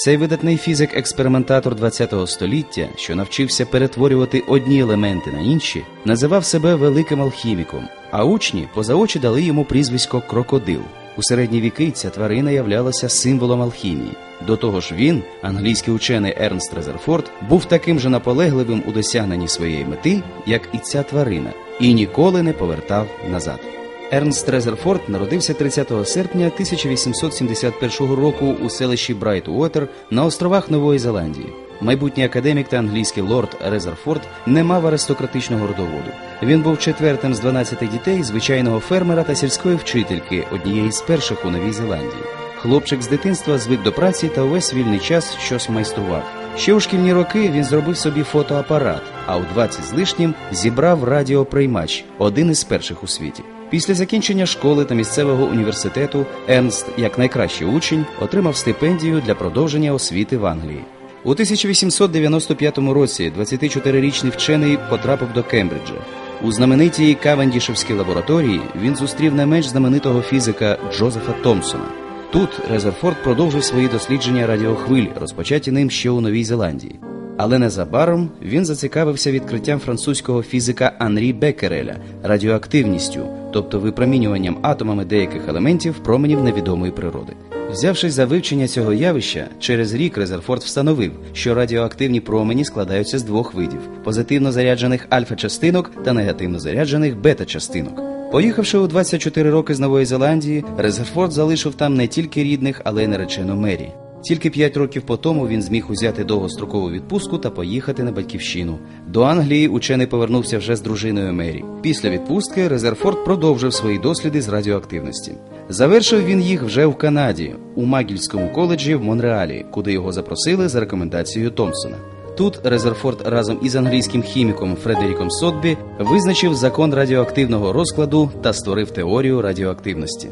Цей видатний фізик-експериментатор ХХ століття, що навчився перетворювати одні елементи на інші, називав себе великим алхіміком, а учні поза очі дали йому прізвисько крокодил. У середні віки ця тварина являлася символом алхімії. До того ж, він, англійський учений Ернст Резерфорд, був таким же наполегливим у досягненні своєї мети, як і ця тварина, і ніколи не повертав назад. Ернст Резерфорд народився 30 серпня 1871 року у селищі Брайт-Уотер на островах Нової Зеландії. Майбутній академік та англійський лорд Резерфорд не мав аристократичного родоводу. Він був четвертим з 12 дітей, звичайного фермера та сільської вчительки, однієї з перших у Новій Зеландії. Хлопчик з дитинства звик до праці та увесь вільний час щось майстрував. Ще у шкільні роки він зробив собі фотоапарат, а у 20 з лишнім зібрав радіоприймач, один із перших у світі. Після закінчення школи та місцевого університету Ернст, як найкращий учень, отримав стипендію для продовження освіти в Англії. У 1895 році 24-річний вчений потрапив до Кембриджа. У знаменитій Кавендішевській лабораторії він зустрів не менш знаменитого фізика Джозефа Томпсона. Тут Резерфорд продовжив свої дослідження радіохвиль, розпочаті ним ще у Новій Зеландії. Але незабаром він зацікавився відкриттям французького фізика Анрі Беккереля радіоактивністю, тобто випромінюванням атомами деяких елементів променів невідомої природи. Взявшись за вивчення цього явища, через рік Резерфорд встановив, що радіоактивні промені складаються з двох видів: позитивно заряджених альфа-частинок та негативно заряджених бета-частинок. Поїхавши у 24 роки з Нової Зеландії, Резерфорд залишив там не тільки рідних, але й наречену Мері. Тільки п'ять років по тому він зміг узяти довгострокову відпустку та поїхати на батьківщину. До Англії учений повернувся вже з дружиною Мері. Після відпустки Резерфорд продовжив свої досліди з радіоактивності. Завершив він їх вже в Канаді, у Магільському коледжі в Монреалі, куди його запросили за рекомендацією Томпсона. Тут Резерфорд разом із англійським хіміком Фредеріком Сотбі визначив закон радіоактивного розкладу та створив теорію радіоактивності.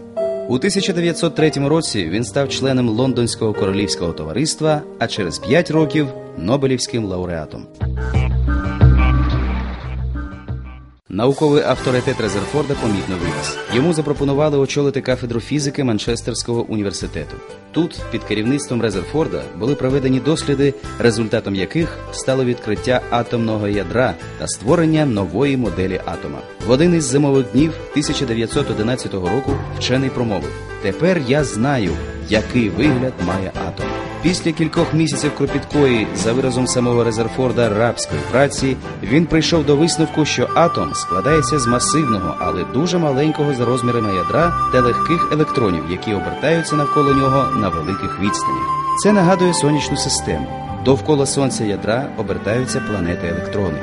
У 1903 році він став членом Лондонського королівського товариства, а через 5 років Нобелівським лауреатом. Науковий авторитет Резерфорда помітно виріс. Йому запропонували очолити кафедру фізики Манчестерського університету. Тут, під керівництвом Резерфорда, були проведені досліди, результатом яких стало відкриття атомного ядра та створення нової моделі атома. В один із зимових днів 1911 року вчений промовив: Тепер я знаю, який вигляд має атом. Після кількох місяців кропіткої, за виразом самого Резерфорда, рабської праці, він прийшов до висновку, що атом складається з масивного, але дуже маленького за розмірами ядра та легких електронів, які обертаються навколо нього на великих відстанях. Це нагадує сонячну систему. Довкола сонця ядра обертаються планети електрони.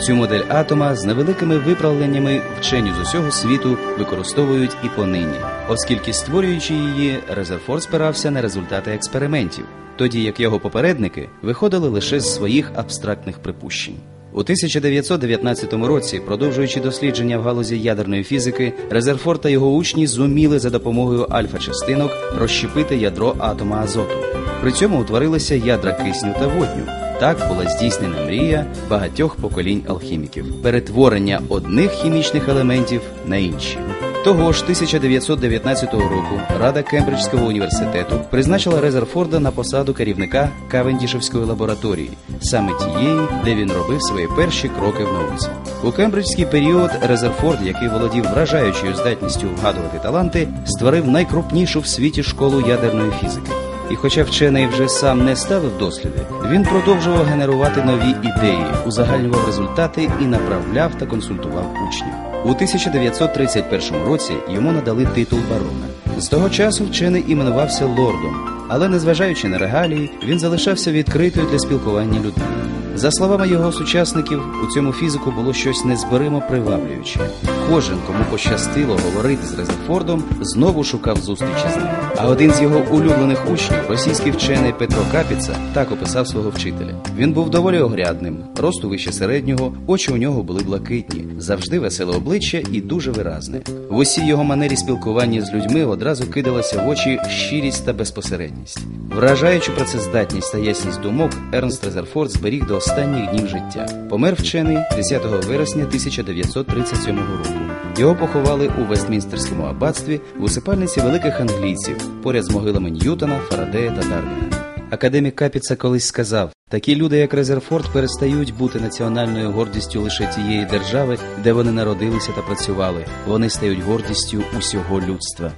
Цю модель атома з невеликими виправленнями вчені з усього світу використовують і понині, оскільки створюючи її, Резерфорд спирався на результати експериментів, тоді як його попередники виходили лише з своїх абстрактних припущень. У 1919 році, продовжуючи дослідження в галузі ядерної фізики, Резерфорд та його учні зуміли за допомогою альфа-частинок розщепити ядро атома азоту. При цьому утворилися ядра кисню та водню. Так була здійснена мрія багатьох поколінь алхіміків перетворення одних хімічних елементів на інші. Того ж 1919 року Рада Кембриджського університету призначила Резерфорда на посаду керівника Кавендішевської лабораторії, саме тієї, де він робив свої перші кроки в науці. У кембриджський період Резерфорд, який володів вражаючою здатністю вгадувати таланти, створив найкрупнішу в світі школу ядерної фізики. І хоча вчений вже сам не ставив досліди, він продовжував генерувати нові ідеї, узагальнював результати і направляв та консультував учнів. У 1931 році йому надали титул барона. З того часу вчений іменувався лордом, але незважаючи на регалії, він залишався відкритою для спілкування людьми. За словами його сучасників, у цьому фізику було щось незборимо приваблююче. Кожен, кому пощастило говорити з Резерфордом, знову шукав зустрічі з ним. А один з його улюблених учнів, російський вчений Петро Капіца, так описав свого вчителя. Він був доволі огрядним, росту вище середнього, очі у нього були блакитні, завжди веселе обличчя і дуже виразне. В усій його манері спілкування з людьми одразу кидалася в очі щирість та безпосередність. Вражаючи працездатність та ясність думок, Ернст Резерфорд зберіг до останніх днів життя. Помер вчений 10 вересня 1937 року. Його поховали у Вестмінстерському аббатстві в усипальниці великих англійців поряд з могилами Ньютона, Фарадея та Дарвіна. Академік Капіца колись сказав: такі люди, як Резерфорд, перестають бути національною гордістю лише тієї держави, де вони народилися та працювали. Вони стають гордістю усього людства.